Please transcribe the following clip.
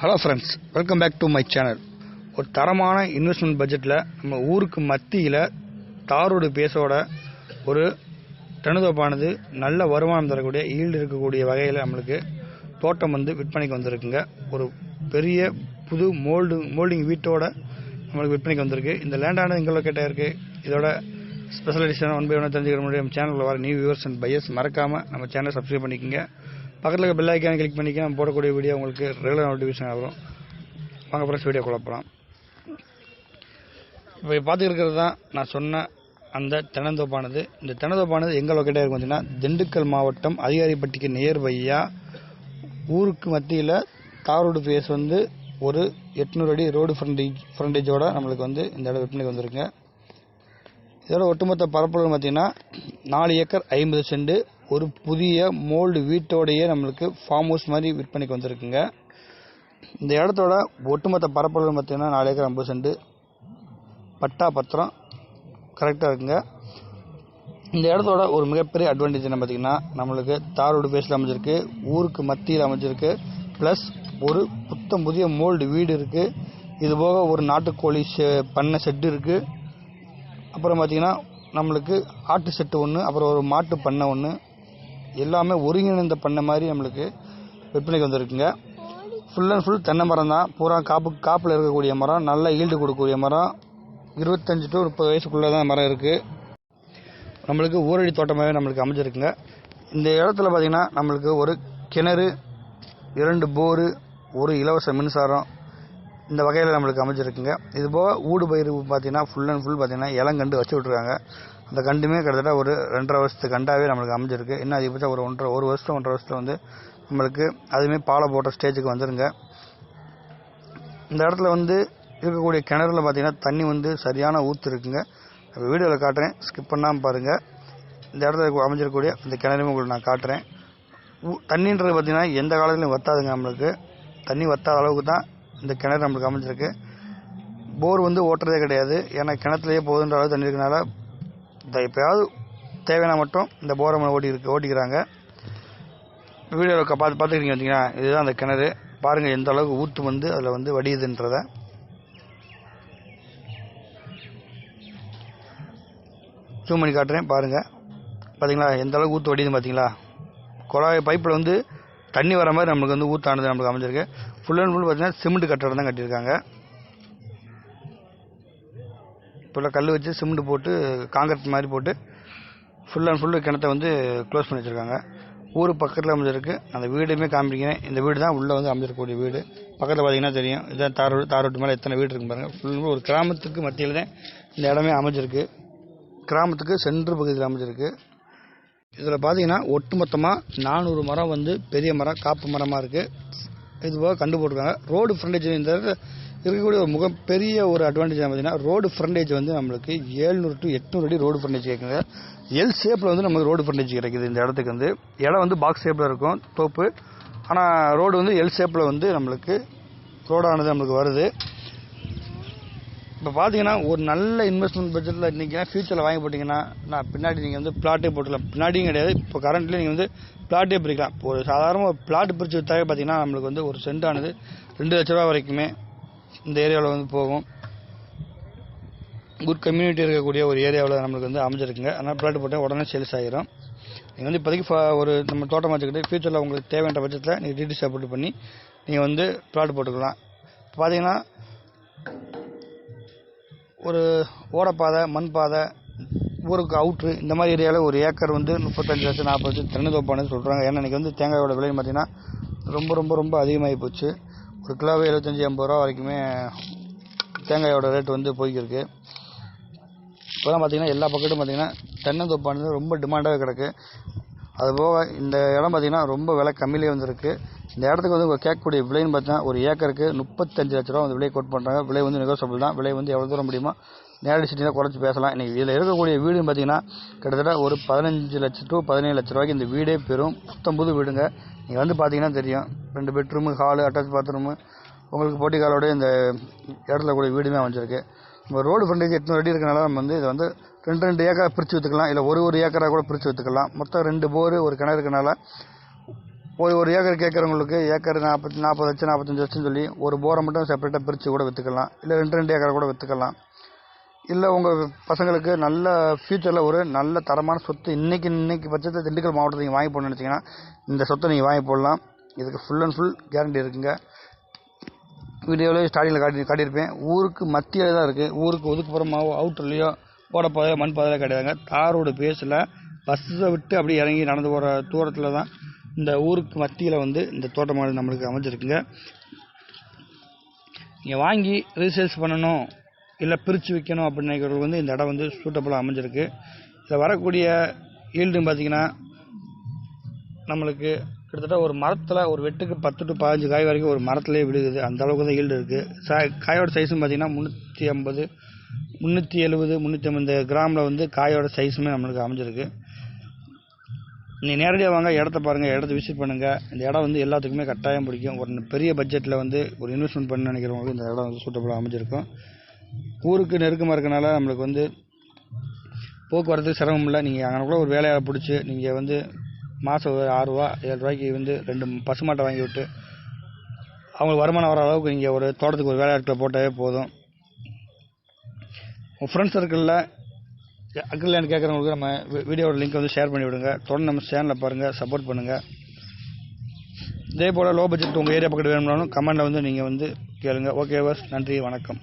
Hello friends welcome back to my channel ஒரு தரமான investment பட்ஜெட்டில் நம்ம ஊருக்கு மத்தியில் தாரோடு பேஸோட ஒரு தனுதோப்பானது நல்ல வருமானம் தரக்கூடிய ஈல்டு இருக்கக்கூடிய வகையில் நம்மளுக்கு தோட்டம் வந்து விற்பனைக்கு வந்திருக்குங்க. ஒரு பெரிய புது மோல்டு மோல்டிங் வீட்டோட நம்மளுக்கு விற்பனைக்கு வந்திருக்கு. இந்த லேண்டானது எங்கே லொக்கேட்டாக இருக்குது இதோட ஸ்பெஷல் எடிஷன் ஒன் பை ஒன்று தெரிஞ்சுக்கிற முடியும் சேனலில் வர நியூ வியூவர்ஸ் அண்ட் பையர்ஸ் மறக்காமல் நம்ம சேனலை சப்ஸ்கிரைப் பண்ணிக்கோங்க. பக்கத்தில் இருக்க பெல் ஐக்கான கிளிக் பண்ணிக்க நம்ம போடக்கூடிய வீடியோ உங்களுக்கு ரெகுலர் நோட்டிஃபிகேஷன் ஆகும் வாங்க ஃப்ரெண்ட்ஸ் வீடியோ குழப்பலாம் இப்போ பார்த்துருக்கிறது தான் நான் சொன்ன அந்த தென்னந்தோப்பானது. இந்த தென்னந்தோப்பானது எங்கே லொக்கேட்டாக இருக்கும் பார்த்தீங்கன்னா திண்டுக்கல் மாவட்டம் அதிகாரிப்பட்டிக்கு நியர்பையாக ஊருக்கு மத்தியில் தாரோடு ஃபேஸ் வந்து ஒரு எட்நூறு அடி ரோடு ஃப்ரண்டேஜ் ஃப்ரண்டேஜோட நம்மளுக்கு வந்து இந்த இடம் விற்பனைக்கு வந்திருக்குங்க இதோட ஒட்டுமொத்த பரப்பளவு பார்த்தீங்கன்னா நாலு ஏக்கர் ஐம்பது செண்டு. ஒரு புதிய மோல்டு வீட்டோடையே நம்மளுக்கு ஃபார்ம் ஹவுஸ் மாதிரி விற்பனைக்கு வந்திருக்குங்க. இந்த இடத்தோட ஒட்டுமொத்த பரப்பளவு பார்த்தீங்கன்னா நாலு ஏக்கர் ஐம்பது செண்டு. பட்டா பத்திரம் கரெக்டாக இருக்குங்க. இந்த இடத்தோட ஒரு மிகப்பெரிய அட்வான்டேஜ் என்ன பார்த்தீங்கன்னா நம்மளுக்கு தாரோடு பேஸில் அமைஞ்சிருக்கு ஊருக்கு மத்தியில் அமைஞ்சிருக்கு ப்ளஸ் ஒரு புத்தம் புதிய மோல்டு வீடு இருக்குது இது போக ஒரு நாட்டுக்கோழி ஷெ- பண்ணை செட்டு இருக்குது அப்புறம் பார்த்தீங்கன்னா நம்மளுக்கு ஆட்டு செட்டு ஒன்று அப்புறம் ஒரு மாட்டு பண்ணை ஒன்று எல்லாமே ஒருங்கிணைந்த பண்ணை மாதிரி நம்மளுக்கு விற்பனைக்கு வந்திருக்குங்க. ஃபுல் அண்ட் ஃபுல் தென்னை மரம் தான். பூரா காப்பு காப்பில் இருக்கக்கூடிய மரம் நல்ல ஈல்டு கொடுக்கக்கூடிய மரம். இருபத்தஞ்சு டு முப்பது வயசுக்குள்ளே தான் மரம் இருக்குது நம்மளுக்கு ஊரடி தோட்டமாகவே நம்மளுக்கு அமைஞ்சிருக்குங்க. இந்த இடத்துல பார்த்தீங்கன்னா நம்மளுக்கு ஒரு கிணறு இரண்டு போரு ஒரு இலவச மின்சாரம் இந்த வகையில் நம்மளுக்கு அமைஞ்சிருக்குங்க. இது போக ஊடு பயிர் பார்த்தீங்கன்னா ஃபுல் அண்ட் ஃபுல் பார்த்தீங்கன்னா இளங்கண்டு வச்சு விட்ருக்காங்க அந்த கண்டுமே கிட்டத்தட்ட ஒரு ரெண்டரை வருஷத்து கண்டாவே நம்மளுக்கு அமைஞ்சிருக்கு. இன்னும் அதிகபட்சம் ஒரு ஒன்றரை ஒரு வருஷம் ஒன்றரை வருஷத்தில் வந்து நம்மளுக்கு அதுவுமே பாலை போட்ட ஸ்டேஜுக்கு வந்துருங்க. இந்த இடத்துல வந்து இருக்கக்கூடிய கிணறுல பார்த்தீங்கன்னா தண்ணி வந்து சரியான ஊற்று இருக்குங்க வீடியோவில் காட்டுறேன். ஸ்கிப் பண்ணாமல் பாருங்கள் இந்த இடத்துல அமைஞ்சிருக்கக்கூடிய இந்த கிணறுமே உங்களுக்கு நான் காட்டுறேன். ஊ- தண்ணின்றது பார்த்திங்கன்னா எந்த காலத்துலையும் வத்தாதுங்க நம்மளுக்கு. தண்ணி வத்தாத அளவுக்கு தான் இந்த கிணறு நம்மளுக்கு அமைஞ்சிருக்கு. போர் வந்து ஓட்டுறதே கிடையாது. ஏன்னா கிணத்துலேயே போதுன்ற அளவு தண்ணி இருக்கனால இந்த எப்பயாவது தேவையான மட்டும் இந்த போரை நம்ம ஓட்டி இருக்கு ஓட்டிக்கிறாங்க. வீடியோவில் பார்த்து பார்த்துக்கிறீங்க பார்த்தீங்கன்னா இதுதான் அந்த கிணறு. பாருங்கள் எந்த அளவுக்கு ஊற்று வந்து அதில் வந்து வடியுதுன்றத. ஜூம் பண்ணி காட்டுறேன் பாருங்கள் பார்த்தீங்களா எந்த அளவுக்கு ஊற்று வடியுது பார்த்தீங்களா குழாய் பைப்பில் வந்து தண்ணி வர மாதிரி நம்மளுக்கு வந்து ஊத்தானது நம்மளுக்கு அமைஞ்சிருக்கு. ஃபுல் அண்ட் ஃபுல் பார்த்தீங்கன்னா சிமெண்ட் கட்டடம் தான் கட்டியிருக்காங்க. இப்போ கல் வச்சு சிமெண்ட் போட்டு காங்கிரட் மாதிரி போட்டு ஃபுல் அண்ட் ஃபுல்லு கிணத்தை வந்து க்ளோஸ் பண்ணி வச்சுருக்காங்க. ஊர் பக்கத்தில் அமைஞ்சிருக்கு. அந்த வீடுமே காமிக்கிறேன். இந்த வீடு தான் உள்ளே வந்து அமைஞ்சிருக்கக்கூடிய வீடு. பக்கத்தில் பார்த்தீங்கன்னா தெரியும். இதான் தார் ரோடு தார் ரோட்டு மேலே எத்தனை வீடு இருக்கு பாருங்கள் ஃபுல் ஒரு கிராமத்துக்கு மத்தியில் தான் இந்த இடமே அமைஞ்சிருக்கு. கிராமத்துக்கு சென்று பகுதியில் அமைஞ்சிருக்கு. இதில் பார்த்தீங்கன்னா ஒட்டுமொத்தமாக நானூறு மரம் வந்து பெரிய மரம் காப்பு மரமாக இருக்குது இது போக கண்டு போட்டிருக்காங்க. ரோடு ஃப்ரண்டேஜ் இந்த இடத்துல இருக்கக்கூடிய ஒரு மிகப்பெரிய ஒரு அட்வான்டேஜ் பார்த்தீங்கன்னா ரோடு ஃப்ரண்டேஜ் வந்து நம்மளுக்கு ஏழ்நூறு டு எட்நூறு அடி ரோடு ஃப்ரண்டேஜ் கேட்குங்க. எல் ஷேப்பில் வந்து நமக்கு ரோடு ஃப்ரண்டேஜ் கிடைக்குது இந்த இடத்துக்கு வந்து. இடம் வந்து பாக்ஸ் ஷேப்பில் இருக்கும் தோப்பு. ஆனால் ரோடு வந்து எல் ஷேப்பில் வந்து நம்மளுக்கு ரோடானது நம்மளுக்கு வருது. இப்போ பார்த்தீங்கன்னா ஒரு நல்ல இன்வெஸ்ட்மெண்ட் பட்ஜெட்டில் இன்றைக்கினா ஃபியூச்சரில் வாங்கி போட்டிங்கன்னா நான் பின்னாடி நீங்கள் வந்து பிளாட்டே போட்டுக்கலாம். பின்னாடியும் கிடையாது. இப்போ கரண்ட்லேயே நீங்கள் வந்து பிளாட்டே பிரிக்கலாம். இப்போ ஒரு சாதாரண ஒரு பிளாட் பிரித்து வித்தாவே பார்த்தீங்கன்னா நம்மளுக்கு வந்து ஒரு சென்ட் ஆனது ரெண்டு லட்ச ரூபா வரைக்குமே இந்த ஏரியாவில் வந்து போகும். குட் கம்யூனிட்டி இருக்கக்கூடிய ஒரு ஏரியாவில் நம்மளுக்கு வந்து அமைஞ்சிருக்குங்க. அதனால் பிளாட் போட்டால் உடனே சேல்ஸ் ஆகிரும் நீங்கள் வந்து இப்போதைக்கு ஒரு நம்ம தோட்டம் வச்சுக்கிட்டு ஃபியூச்சரில் உங்களுக்கு தேவையான பட்சத்தில் நீங்கள் டிடி சப்போர்ட் பண்ணி நீங்கள் வந்து பிளாட் போட்டுக்கலாம். இப்போ பார்த்தீங்கன்னா ஒரு ஓடப்பாதை மண் பாதை ஊருக்கு அவுட்ரு இந்த மாதிரி ஏரியாவில் ஒரு ஏக்கர் வந்து முப்பத்தஞ்சு லட்சம் நாற்பது லட்சம் தென்னந்தோப்பானு சொல்கிறாங்க ஏன்னா இன்றைக்கி வந்து தேங்காயோட விலை பார்த்தீங்கன்னா ரொம்ப ரொம்ப ரொம்ப அதிகமாகி போச்சு. ஒரு கிலோவே எழுபத்தஞ்சி ஐம்பது ரூபா வரைக்குமே தேங்காயோட ரேட் வந்து போய்க்கிருக்கு. இப்போலாம் பார்த்தீங்கன்னா எல்லா பக்கத்தும் பார்த்திங்கன்னா தென்னந்தோப்பானது ரொம்ப டிமாண்டாகவே கிடக்கு. அதுபோக இந்த இடம் பார்த்திங்கன்னா ரொம்ப விலை கம்மியிலே வந்திருக்கு. இந்த இடத்துக்கு வந்து கேட்கக்கூடிய விலைன்னு பார்த்தீங்கன்னா ஒரு ஏக்கருக்கு முப்பத்தஞ்சு லட்ச ரூபா வந்து விலை கோட் பண்ணுறாங்க விலை வந்து நெகோசபிள் தான். விலை வந்து எவ்வளோ தூரம் முடியுமோ நேரடி சிட்டியில் குறைச்சி பேசலாம். இன்றைக்கி இதில் இருக்கக்கூடிய வீடுன்னு பார்த்தீங்கன்னா கிட்டத்தட்ட ஒரு பதினஞ்சு லட்சம் டு பதினேழு லட்ச ரூபாய்க்கு இந்த வீடே பெறும் புத்தம்புது வீடுங்க. நீங்கள் வந்து பார்த்தீங்கன்னா தெரியும். ரெண்டு பெட்ரூமு ஹாலு அட்டாச் பாத்ரூமு உங்களுக்கு போட்டிக்காலோட இந்த இடத்துல கூடிய வீடுமே அமைஞ்சிருக்கு. நம்ம ரோடு ஃப்ரண்டேஜ் எத்தனை அடி இருக்கனால நம்ம வந்து இதை வந்து ரெண்டு ரெண்டு ஏக்கரா பிரித்து விற்றுக்கலாம் இல்லை ஒரு ஒரு ஏக்கராக கூட பிரித்து விற்றுக்கலாம் மொத்தம் ரெண்டு போர் ஒரு கிணறு இருக்கனால ஒரு ஒரு ஏக்கர் கேட்குறவங்களுக்கு ஏக்கர் நாற்பத்தி நாற்பது லட்சம் நாற்பத்தஞ்சு லட்சம் சொல்லி ஒரு போரை மட்டும் செப்பரேட்டாக பிரித்து கூட விற்றுக்கலாம் இல்லை ரெண்டு ரெண்டு ஏக்கரை கூட விற்றுக்கலாம் இல்லை உங்கள் பசங்களுக்கு நல்ல ஃப்யூச்சரில் ஒரு நல்ல தரமான சொத்து இன்றைக்கி இன்றைக்கி பட்சத்தில் திண்டுக்கல் மாவட்டத்தில் நீங்கள் வாங்கி போடணும்னு நினச்சிங்கன்னா இந்த சொத்தை நீங்கள் வாங்கி போடலாம். இதுக்கு ஃபுல் அண்ட் ஃபுல் கேரண்டி இருக்குங்க. வீடியோவில் ஸ்டார்டிங்கில் காட்டி காட்டியிருப்பேன். ஊருக்கு மத்தியில் தான் இருக்குது ஊருக்கு ஒதுக்குப்புறமாவோ அவுட்டர்லேயோ போட பாதையோ மண் பாதையோ கிடையாதுங்க. தாரோட பேஸில் பஸ்ஸை விட்டு அப்படியே இறங்கி நடந்து போகிற தூரத்தில் தான் இந்த ஊருக்கு மத்தியில் வந்து இந்த தோட்டமானது நம்மளுக்கு அமைஞ்சிருக்குங்க. நீங்கள் வாங்கி ரீசேல்ஸ் பண்ணணும் இல்லை பிரித்து விற்கணும் அப்படின்னு நினைக்கிறவங்களுக்கு வந்து இந்த இடம் வந்து சூட்டபுளாக அமைஞ்சிருக்கு. இதில் வரக்கூடிய ஈல்டுன்னு பார்த்தீங்கன்னா நம்மளுக்கு கிட்டத்தட்ட ஒரு மரத்தில் ஒரு வெட்டுக்கு பத்து டு பதினஞ்சு காய் வரைக்கும் ஒரு மரத்துலேயே விழுகுது. அந்த அளவுக்கு தான் ஈல்டு இருக்குது சா காயோட சைஸும் பார்த்தீங்கன்னா முந்நூற்றி ஐம்பது முந்நூற்றி எழுபது முந்நூற்றி ஐம்பது கிராமில் வந்து காயோட சைஸுமே நம்மளுக்கு அமைஞ்சிருக்கு. நீங்கள் நேரடியாக வாங்க இடத்த பாருங்கள் இடத்த விசிட் பண்ணுங்கள் இந்த இடம் வந்து எல்லாத்துக்குமே கட்டாயம் பிடிக்கும். ஒரு பெரிய பட்ஜெட்டில் வந்து ஒரு இன்வெஸ்ட்மெண்ட் பண்ண நினைக்கிறவங்களுக்கு இந்த இடம் வந்து சூட்டபுளாக அமைஞ்சிருக்கும். ஊருக்கு நெருக்கமாக இருக்கனால நம்மளுக்கு வந்து போக்குவரத்து சிரமம் இல்லை. நீங்கள் அங்கே கூட ஒரு வேலையை பிடிச்சி நீங்கள் வந்து மாதம் ஒரு ஆறுரூவா ஏழு ரூபாய்க்கு வந்து ரெண்டு பசுமாட்டை வாங்கி விட்டு அவங்களுக்கு வருமானம் வர அளவுக்கு நீங்கள் ஒரு தோட்டத்துக்கு ஒரு வேலையாட்களை போட்டாவே போதும். உங்கள் ஃப்ரெண்ட்ஸ் சர்க்கிளில் அக்ரிலேண்ட் கேட்குறவங்களுக்கு நம்ம வீடியோட லிங்க் வந்து ஷேர் பண்ணி விடுங்க தொடர்ந்து நம்ம சேனலில் பாருங்கள் சப்போர்ட் பண்ணுங்கள் இதே போல் லோ பட்ஜெட் உங்கள் ஏரியா பக்கத்தில் வேணும்னாலும் கமெண்டில் வந்து நீங்கள் வந்து கேளுங்கள் ஓகே வர்ஸ் நன்றி வணக்கம்.